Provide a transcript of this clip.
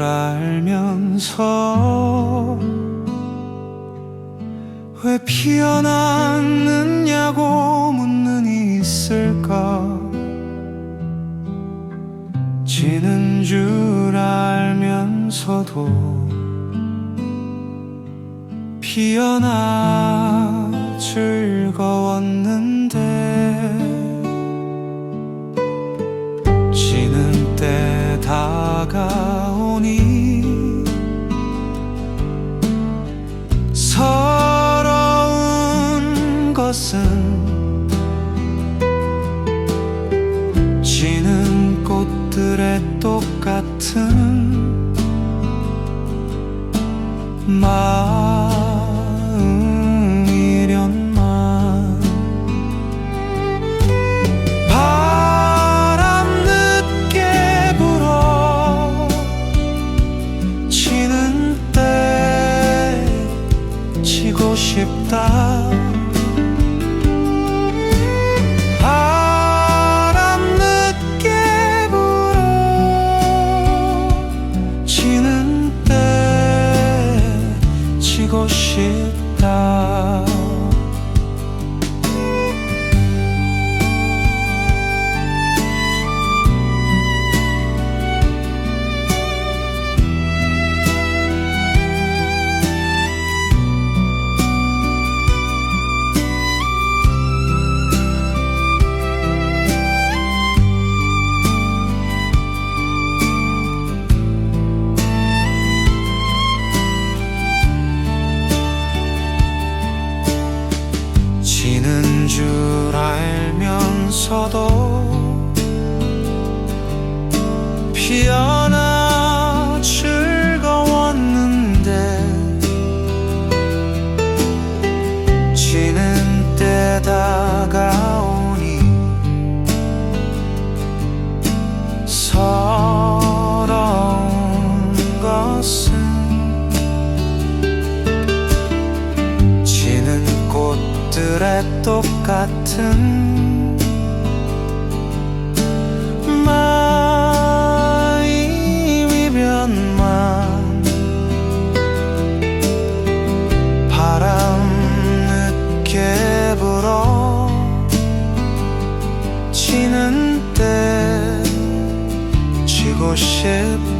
알면서 왜 피어났느냐고 묻는 이 있을까? 지는 줄 알면서도 피어나 즐거웠는데 것은 지는 꽃들의 똑같은 마음이련만. 바람 늦게 불어 지는 때 지고 싶다 싶다 서도 피어나 즐거웠는데 지는 때 다가오니 서러운 것은 지는 꽃들의 똑같은 지는 때 지고 싶어.